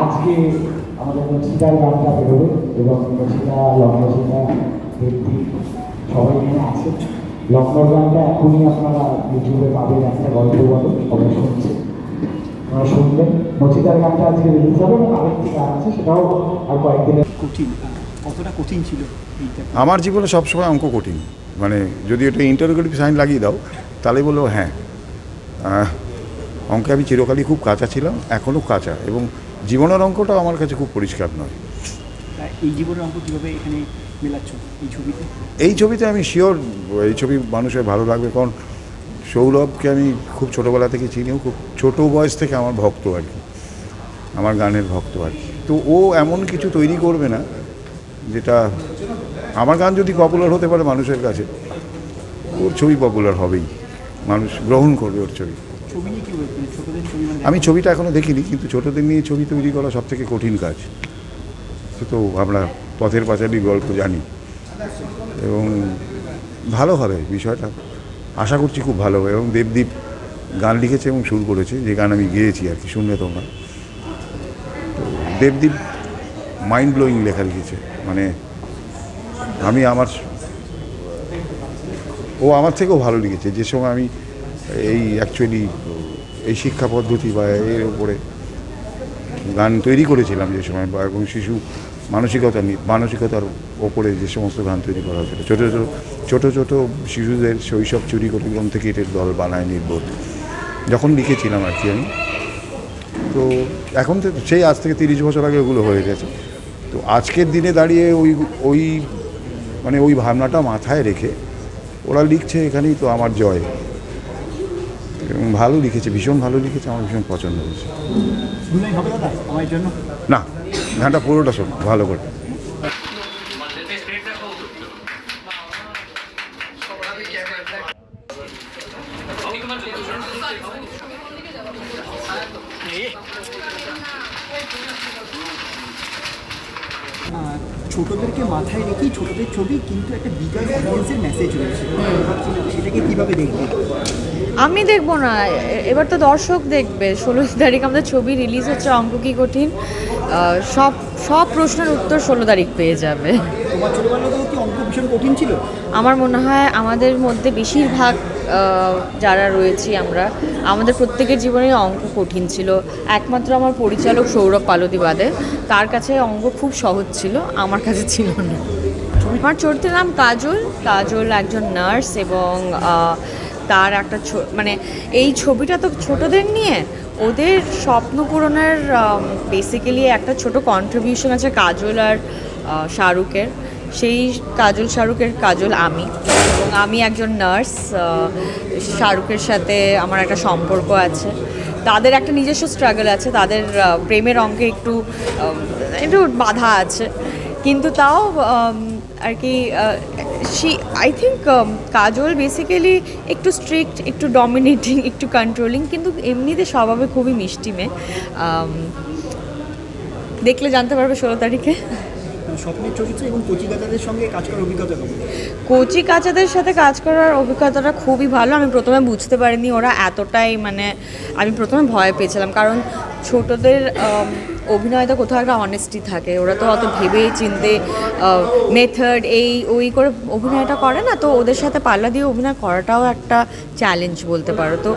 আজকে আমাদের নচিতার গানটা বেরোবে এবং নচিতা লগ্নচিতা দেবদী সবাই এখানে আছে। লগ্নর গানটা এখনই আপনারা ইউটিউবে পাবেন একটা গল্প বলো শুনছে আপনারা গানটা আজকে রিলিজ হবে এবং আরেকটি গান আছে সেটাও আর কয়েকদিনের কঠিন কতটা কঠিন ছিল আমার জীবনে সবসময় অঙ্ক কঠিন। মানে যদি এটা ইন্টারোগেটিভ সাইন লাগিয়ে দাও তাহলে বলল হ্যাঁ অঙ্কে আমি চিরকালই খুব কাঁচা ছিলাম এখনও কাঁচা এবং জীবনের অঙ্কটাও আমার কাছে খুব পরিষ্কার নয়। এই জীবনের অঙ্ক কীভাবে এখানে মেলাচ্ছ এই ছবিতে? এই ছবিতে আমি শিওর এই ছবি মানুষের ভালো লাগবে কারণ সৌরভকে আমি খুব ছোটোবেলা থেকে চিনিও খুব ছোটো বয়স থেকে আমার ভক্ত আর কি আমার গানের ভক্ত আর কি। তো ও এমন কিছু তৈরি করবে না যেটা আমার গান যদি পপুলার হতে পারে মানুষের কাছে ওর ছবি পপুলার হবেই মানুষ গ্রহণ করবে ওর ছবি। মানে আমি ছবিটা এখনও দেখিনি কিন্তু ছোটোদের নিয়ে ছবি তৈরি করা সব থেকে কঠিন কাজ। সে তো আমরা পথের পাঁচালি গল্প জানি। এবং ভালো হবে বিষয়টা। আশা করছি খুব ভালো হবে। এবং দেবদীপ গান লিখেছে এবং সুর করেছে, যে গান আমি গেয়েছি আর কি শুনবে তোমরা। তো দেবদীপ মাইন্ড ব্লোয়িং লেখা লিখেছে। মানে আমি আমার ও আমার থেকেও ভালো লিখেছে। যে সময় আমি এই অ্যাকচুয়ালি এই শিক্ষা পদ্ধতি বা এর উপরে গান তৈরি করেছিলাম যে সময়, বা এবং শিশু মানসিকতা নিয়ে মানসিকতার ওপরে যে সমস্ত গান তৈরি করা হয়েছিল। ছোটো ছোটো ছোটো ছোটো শিশুদের শৈশব চুরি করে গ্রন্থ থেকে এটের দল বানায় নির্বোধ। যখন লিখেছিলাম আর কি আমি তো এখন তো সেই আজ থেকে তিরিশ বছর আগে ওগুলো হয়ে গেছে। তো আজকের দিনে দাঁড়িয়ে ওই ওই মানে ওই ভাবনাটা মাথায় রেখে ওরা লিখছে এখানেই তো আমার জয়। এবং ভালো লিখেছে ভীষণ ভালো লিখেছে আমার ভীষণ পছন্দ হয়েছে। না। গানটা পুরোটা শোন, ভালো করে। ছোটদেরকে মাথায় রেখেই, ছোটদের ছবি কিন্তু একটা বিগার অডিয়েন্সের মেসেজ রয়েছে। সেটাকে কীভাবে দেখবে? আমি দেখব না। এবার তো দর্শক দেখবে। ষোলোই তারিখ আমাদের ছবি রিলিজ হচ্ছে অঙ্ক কি কঠিন। সব সব প্রশ্নের উত্তর ষোলো তারিখ পেয়ে যাবে। আমার মনে হয় আমাদের মধ্যে বেশিরভাগ যারা রয়েছি আমরা আমাদের প্রত্যেকের জীবনে অঙ্ক কঠিন ছিল। একমাত্র আমার পরিচালক সৌরভ পালতি বাদে। তার কাছে অঙ্ক খুব সহজ ছিল আমার কাছে ছিল না। আমার চরিত্রের নাম কাজল। কাজল একজন নার্স এবং তার একটা মানে এই ছবিটা তো ছোটদের নিয়ে। ওদের স্বপ্ন পূরণের বেসিক্যালি একটা ছোট কন্ট্রিবিউশন আছে কাজল আর শাহরুখের। সেই কাজল, শাহরুখের কাজল আমি। এবং আমি একজন নার্স শাহরুখের সাথে আমার একটা সম্পর্ক আছে। তাদের একটা নিজস্ব স্ট্রাগল আছে। তাদের প্রেমের অঙ্কে একটু একটু বাধা আছে। কিন্তু তাও আর কি see I think Kajal basically একটু স্ট্রিক্ট একটু ডমিনেটিং একটু কন্ট্রোলিং কিন্তু এমনিতে স্বভাবে খুবই মিষ্টি মেয়ে। Um, দেখলে জানতে পারবে ষোলো তারিখে। স্বপ্নের চরিত্র এবং কচিকাতাদের সঙ্গে কাজ করার অভিজ্ঞতা কেমন? কোচি কাচাদের সাথে কাজ করার অভিজ্ঞতাটা খুবই ভালো। আমি প্রথমে বুঝতে পারিনি ওরা এতটাই মানে আমি প্রথমে ভয় পেয়েছিলাম। কারণ ছোটদের আম, অভিনয় তো কোথাও একটা অনেস্টি থাকে। ওরা তো অত ভেবে চিনতে মেথড এই ওই করে অভিনয়টা করে না তো ওদের সাথে পাল্লা দিয়ে অভিনয় করাটাও একটা চ্যালেঞ্জ বলতে পারো। তো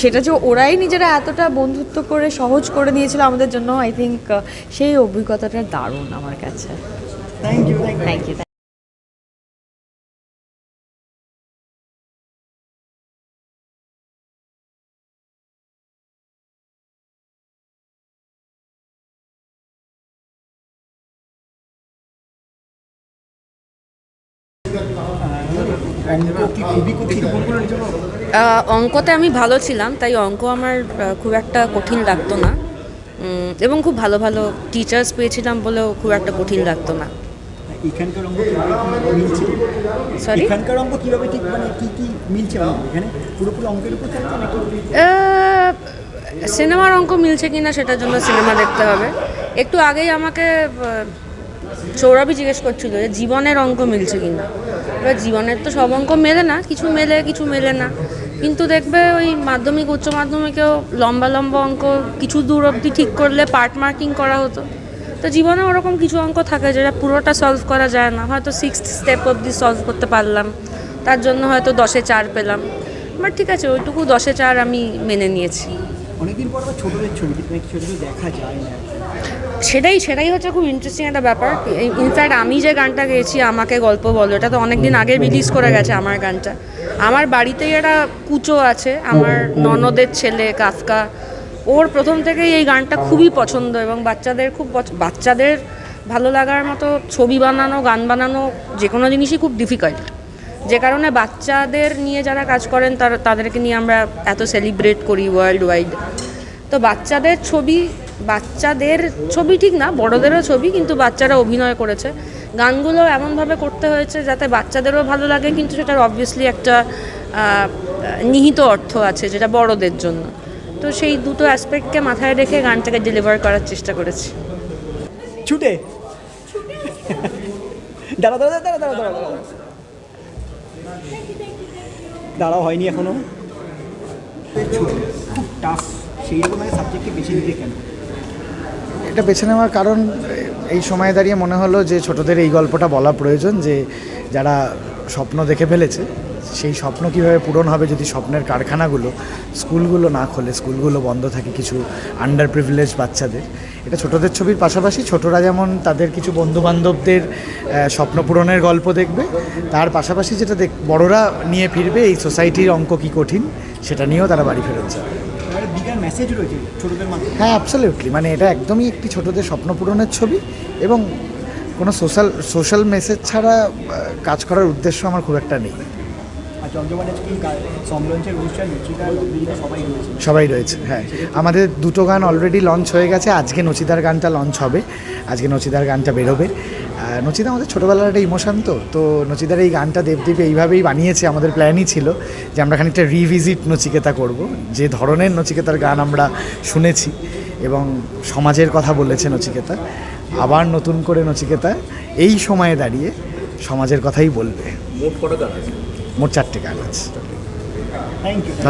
সেটা যে ওরাই নিজেরা এতটা বন্ধুত্ব করে সহজ করে দিয়েছিল আমাদের জন্য আই থিঙ্ক সেই অভিজ্ঞতাটা দারুণ আমার কাছে। থ্যাংক ইউ থ্যাংক ইউ অঙ্কতে আমি ভালো ছিলাম তাই অঙ্ক আমার খুব একটা কঠিন লাগতো না। এবং খুব ভালো ভালো টিচার্স পেয়েছিলাম বলেও খুব একটা কঠিন লাগতো না। এখানকার সরি এখানকার অঙ্ক কীভাবে ঠিক মানে কি কি মিলছে এখানে পুরোপুরি অঙ্কের উপর থাকছে নাকি? সিনেমার অঙ্ক মিলছে কিনা সেটার জন্য সিনেমা দেখতে হবে। একটু আগেই আমাকে সৌরভই জিজ্ঞেস করছিল যে জীবনের অঙ্ক মিলছে কিনা এবার জীবনের তো সব অঙ্ক মেলে না, কিছু মেলে কিছু মেলে না। কিন্তু দেখবে ওই মাধ্যমিক, উচ্চ মাধ্যমিকেও লম্বা লম্বা অঙ্ক কিছু দূর অবধি ঠিক করলে পার্ট মার্কিং করা হতো। তো জীবনে ওরকম কিছু অঙ্ক থাকে যেটা পুরোটা সলভ করা যায় না। হয়তো সিক্সথ স্টেপ অবধি সলভ করতে পারলাম, তার জন্য হয়তো দশে চার পেলাম। বাট ঠিক আছে, ওইটুকু দশে চার আমি মেনে নিয়েছি। অনেকদিন পর ছোটদের ছবি ছোটদের দেখা যায় না। সেটাই সেটাই হচ্ছে খুব ইন্টারেস্টিং একটা ব্যাপার। ইনফ্যাক্ট আমি যে গানটা গেয়েছি, আমাকে গল্প বলো, এটা তো অনেক দিন আগে রিলিজ করে গেছে আমার গানটা। আমার বাড়িতেই একটা কুচো আছে, আমার ননদের ছেলে কাফকা ওর প্রথম থেকেই এই গানটা খুবই পছন্দ এবং বাচ্চাদের খুব বাচ্চাদের ভালো লাগার মতো ছবি বানানো, গান বানানো যে কোনো জিনিসই খুব ডিফিকাল্ট যে কারণে বাচ্চাদের নিয়ে যারা কাজ করেন, তার, তাদেরকে নিয়ে আমরা এত সেলিব্রেট করি ওয়ার্ল্ড ওয়াইড তো বাচ্চাদের ছবি বাচ্চাদের ছবি ঠিক না, বড়দেরও ছবি, কিন্তু বাচ্চারা অভিনয় করেছে। গানগুলো এমনভাবে করতে হয়েছে যাতে বাচ্চাদেরও ভালো লাগে, কিন্তু সেটার অবভিয়াসলি একটা নিহিত অর্থ আছে যেটা বড়দের জন্য। তো সেই দুটো অ্যাসপেক্টকে মাথায় রেখে গানটাকে ডেলিভার করার চেষ্টা করেছি। ছুটে। দাঁড়া দাঁড়া দাঁড়া দাঁড়া দাঁড়া দাঁড়া হয়নি এখনও। খুব টাফ সেই রকম সাবজেক্টকে বেছে নিতে কেন? এটা বেছে নেওয়ার কারণ এই সময়ে দাঁড়িয়ে মনে হলো যে ছোটদের এই গল্পটা বলা প্রয়োজন, যে যারা স্বপ্ন দেখে ফেলেছে, সেই স্বপ্ন কীভাবে পূরণ হবে যদি স্বপ্নের কারখানাগুলো, স্কুলগুলো না খোলে, স্কুলগুলো বন্ধ থাকে কিছু আন্ডার প্রিভিলেজ বাচ্চাদের। এটা ছোটদের ছবির পাশাপাশি ছোটরা যেমন তাদের কিছু বন্ধু বান্ধবদের স্বপ্ন পূরণের গল্প দেখবে, তার পাশাপাশি যেটা দেখ, বড়রা নিয়ে ফিরবে এই সোসাইটির অঙ্ক কী কঠিন, সেটা নিয়েও তারা বাড়ি ফেরত যাবে। মেসেজ রয়েছে ছোটদের মাধ্যমে? হ্যাঁ অ্যাবসলিউটলি মানে এটা একদমই একটি ছোটদের স্বপ্ন পূরণের ছবি এবং কোনো সোশ্যাল সোশ্যাল মেসেজ ছাড়া কাজ করার উদ্দেশ্য আমার খুব একটা নেই। সবাই রয়েছে। হ্যাঁ। আমাদের দুটো গান অলরেডি লঞ্চ হয়ে গেছে। আজকে নচিদার গানটা লঞ্চ হবে। আজকে নচিদার গানটা বেরোবে। নচিদা আমাদের ছোটোবেলার একটা ইমোশন তো। তো নচিদার এই গানটা দেবদীপ এইভাবেই বানিয়েছে আমাদের প্ল্যানই ছিল যে আমরা খানিকটা রিভিজিট নচিকেতা করব। যে ধরনের নচিকেতার গান আমরা শুনেছি এবং সমাজের কথা বলেছে নচিকেতা আবার নতুন করে নচিকেতা এই সময়ে দাঁড়িয়ে সমাজের কথাই বলবে। মোট কটা গান আছে? মোট চারটে গান আছে। থ্যাংক ইউ ধন্যবাদ।